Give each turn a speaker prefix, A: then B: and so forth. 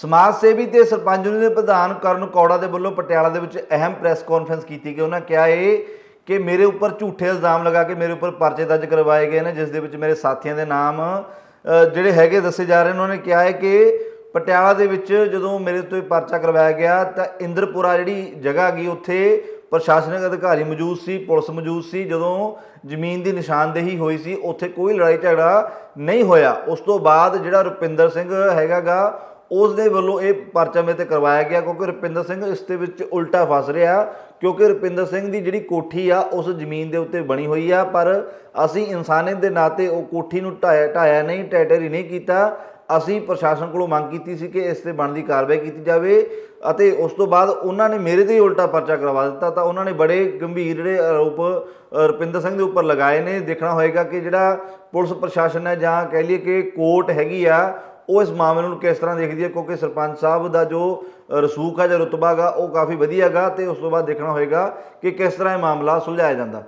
A: ਸਮਾਜ ਸੇਵੀ ਤੇ ਸਰਪੰਚ ਯੂਨੀਅਨ ਦੇ ਪ੍ਰਧਾਨ ਕਰਨ ਕੌੜਾ ਦੇ ਵੱਲੋਂ ਪਟਿਆਲਾ ਦੇ ਵਿੱਚ ਅਹਿਮ ਪ੍ਰੈਸ ਕਾਨਫਰੰਸ ਕੀਤੀ ਗਈ। ਉਹਨਾਂ ਕਿਹਾ ਇਹ ਕਿ ਮੇਰੇ ਉੱਪਰ ਝੂਠੇ ਇਲਜ਼ਾਮ ਲਗਾ ਕੇ ਮੇਰੇ ਉੱਪਰ ਪਰਚੇ ਦਰਜ ਕਰਵਾਏ ਗਏ ਨੇ, ਜਿਸ ਦੇ ਵਿੱਚ ਮੇਰੇ ਸਾਥੀਆਂ ਦੇ ਨਾਮ ਜਿਹੜੇ ਹੈਗੇ ਦੱਸੇ ਜਾ ਰਹੇ ਨੇ। ਉਹਨਾਂ ਨੇ ਕਿਹਾ ਹੈ ਕਿ ਪਟਿਆਲਾ ਦੇ ਵਿੱਚ ਜਦੋਂ ਮੇਰੇ ਉੱਤੇ ਪਰਚਾ ਕਰਵਾਇਆ ਗਿਆ, ਤਾਂ ਇੰਦਰਪੁਰਾ ਜਿਹੜੀ ਜਗ੍ਹਾ ਗਈ, ਉੱਥੇ ਪ੍ਰਸ਼ਾਸਨਿਕ ਅਧਿਕਾਰੀ ਮੌਜੂਦ ਸੀ, ਪੁਲਿਸ ਮੌਜੂਦ ਸੀ। ਜਦੋਂ ਜ਼ਮੀਨ ਦੀ ਨਿਸ਼ਾਨਦੇਹੀ ਹੋਈ ਸੀ, ਉੱਥੇ ਕੋਈ ਲੜਾਈ ਝਗੜਾ ਨਹੀਂ ਹੋਇਆ। ਉਸ ਤੋਂ ਬਾਅਦ ਜਿਹੜਾ ਰੁਪਿੰਦਰ ਸਿੰਘ ਹੈਗਾਗਾ ਉਸ ਦੇ ਵੱਲੋਂ ਇਹ ਪਰਚਾ ਮੇਰੇ ਤੇ ਕਰਵਾਇਆ ਗਿਆ ਕਿਉਂਕਿ ਰੁਪਿੰਦਰ ਸਿੰਘ ਇਸ ਦੇ ਵਿੱਚ ਉਲਟਾ ਫਸ ਰਿਹਾ ਕਿਉਂਕਿ ਰੁਪਿੰਦਰ ਸਿੰਘ ਦੀ ਜਿਹੜੀ ਕੋਠੀ ਆ, ਉਸ ਜ਼ਮੀਨ ਦੇ ਉੱਤੇ ਬਣੀ ਹੋਈ ਆ, ਪਰ ਅਸੀਂ ਇਨਸਾਨੀਅਤ ਦੇ ਨਾਤੇ ਉਹ ਕੋਠੀ ਨੂੰ ਢਾਇਆ ਢਾਇਆ ਨਹੀਂ, ਟੈਟਰੀ ਨਹੀਂ ਕੀਤਾ। ਅਸੀਂ ਪ੍ਰਸ਼ਾਸਨ ਕੋਲੋਂ ਮੰਗ ਕੀਤੀ ਸੀ ਕਿ ਇਸ ਤੇ ਬਣਦੀ ਕਾਰਵਾਈ ਕੀਤੀ ਜਾਵੇ ਅਤੇ ਉਸ ਤੋਂ ਬਾਅਦ ਉਹਨਾਂ ਨੇ ਮੇਰੇ ਤੇ ਹੀ ਉਲਟਾ ਪਰਚਾ ਕਰਵਾ ਦਿੱਤਾ ਤਾਂ ਉਹਨਾਂ ਨੇ ਬੜੇ ਗੰਭੀਰ ਜਿਹੜੇ ਆਰੋਪ ਰੁਪਿੰਦਰ ਸਿੰਘ ਦੇ ਉੱਪਰ ਲਗਾਏ ਨੇ। ਦੇਖਣਾ ਹੋਏਗਾ ਕਿ ਜਿਹੜਾ ਪੁਲਿਸ ਪ੍ਰਸ਼ਾਸਨ ਹੈ ਜਾਂ ਕਹਿ ਲਈਏ ਕਿ ਕੋਰਟ ਹੈਗੀ ਆ ਉਹ ਇਸ ਮਾਮਲੇ ਨੂੰ ਕਿਸ ਤਰ੍ਹਾਂ ਦੇਖਦੀ ਹੈ? ਕਿਉਂਕਿ ਸਰਪੰਚ ਸਾਹਿਬ ਦਾ ਜੋ ਰਸੂਖ ਆ ਜਾਂ ਰੁਤਬਾ ਗਾ ਉਹ ਕਾਫੀ ਵਧੀਆ ਗਾ ਤੇ ਉਸ ਤੋਂ ਬਾਅਦ ਦੇਖਣਾ ਹੋਏਗਾ ਕਿ ਕਿਸ ਤਰ੍ਹਾਂ ਇਹ ਮਾਮਲਾ ਸੁਲਝਾਇਆ ਜਾਂਦਾ।